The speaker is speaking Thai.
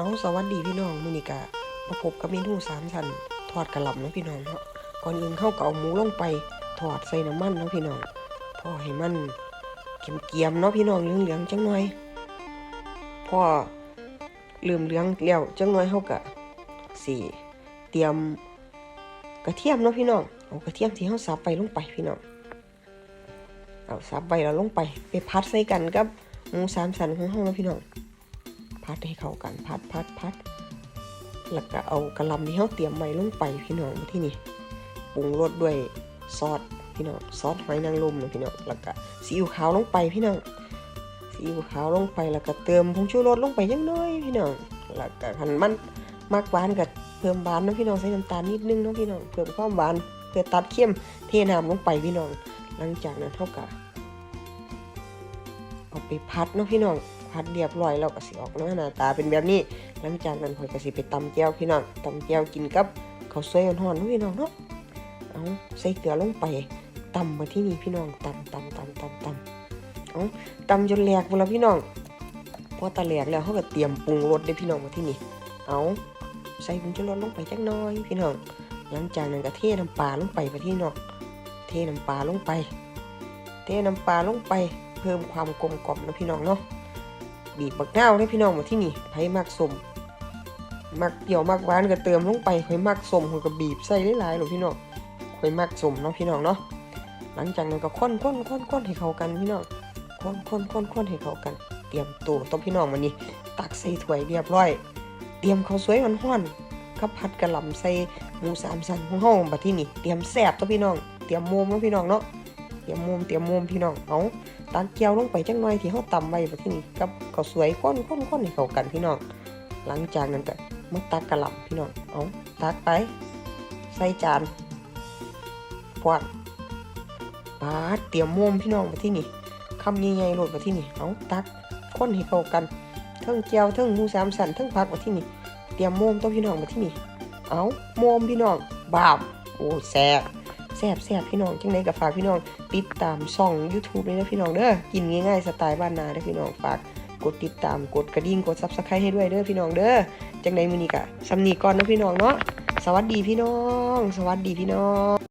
เอาสวัสดีพี่น้องมือนี้ก็มาพบกับเมนูสามชั้นทอดกระหล่ำนะพี่น้องเนาะก่อนอื่นเฮาก็เอาหมูลงไปทอดใส่น้ำมันนะพี่น้องพอให้มันเกรียมๆเนาะพี่น้องเหลืองๆจังหน่อยพอเริ่มเหลืองแล้วจังหน่อยเฮาก็สิเตรียมกระเทียมเนาะพี่น้องเอากระเทียมที่เฮาสับไปลงไปพี่น้องเอาสับไปแล้วลงไปไปพัดใส่กันกับหมูสามชั้นของเฮาเนาะพี่น้อง พัดให้เข้ากันพัดพัดพัดแล้วก็เอากระลำที่เขาเตรียมไว้ลงไปพี่น้องมาที่นี่ปรุงรสด้วยซอสพี่น้องซอสหอยนางรมนะพี่น้องแล้วก็ซีอิ๊วขาวลงไปพี่น้องซีอิ๊วขาวลงไปแล้วก็เติมผงชูรสลงไปยังน้อยพี่น้องแล้วก็คันมันมากหวานก็เพิ่มหวานนะพี่น้องใส่น้ำตาลนิดนึงนะพี่น้องเพิ่มความหวานเพื่อตัดเข้มเทน้ำลงไปพี่น้อง หลังจากนั้นเท่ากับเอาไปพัดนะพี่น้อง พัดเรียบร้อยแล้วก็สิออกหน้าตาเป็นแบบนี้หลังจากนั้นข่อยก็สิไปตำแก้วพี่น้องตำแก้วกินกับข้าวสวยอ่อนๆเนพี่น้องเนาะเอาใส่เกลือลงไปตำมาที่นี่พี่น้องตำตำตำตำตำเอาตำจนแหลกหมดแล้วพี่น้องพอตาแหลกแล้วเขาก็เตรียมปรุงรสได้พี่น้องมาที่นี่เอาใส่ผงชูรสลงไปจักน้อยพี่น้องหลังจากนั้นก็เทน้ำปลาลงไปมาที่น้องเทน้ำปลาลงไป เทน้ำปลาลงไปเพิ่มความกลมกล่อมนะพี่น้องเนาะ บีบบักเน่าให้พี่น้องมาที่นี่ไผมักสมมักเปรี้ยวมักหวานก็เติมลงไปข่อยมักสมข่อยก็บีบใส่หลายๆหรอพี่น้องข่อยมักสมเนาะพี่น้องเนาะหลังจากนั้นก็ค้นค้นค้นค้นให้เข้ากันพี่น้องค้นค้นค้นค้นให้เข้ากัน เตรียมตัวต้มพี่น้องมานี่ตักใส่ถ้วยเรียบร้อย เตรียมข้าวสวยร้อนๆกับผัดกระหล่ำใส่หมูสามชั้นของเฮาบัดที่นี่เตรียมแซ่บตัวพี่น้อง เตรียมโมมเนาะพี่น้องเนาะ รียมโมมเตรียมโมมพี่น้องเอาตักเกียวลงไปจังหน่อยที่เขาตำไว้แบบที่นี่กับเขาสวยข้นข้นข้นให้เขากันพี่น้องหลังจากนั้นก็มาตักกะหล่ำพี่น้องเอาตักไป ใส่จานพวดปาดเตรียมโมมพี่น้องมาที่นี่คำใหญ่ๆโหลดมาที่นี่เอาตักข้นให้เขากันเทิงเจียวเทิงหมูสามสันเทิงผักมาที่นี่เตรียมโมมตัวพี่น้องมาที่นี่เอาโมมพี่น้องบาบโอ้แซ่บ แซ่บแซ่บพี่น้องจังไดก็ฝากพี่น้องติดตามช่อง YouTube เลยนะพี่น้องเด้อกินง่ายๆสไตล์บ้านนาเด้อพี่น้องฝากกดติดตามกดกระดิ่งกด Subscribe ให้ด้วยเด้อพี่น้องเด้อจังใดมื้อนี้กะสำนีก่อนนะพี่น้องเนาะสวัสดีพี่น้อง สวัสดีพี่น้อง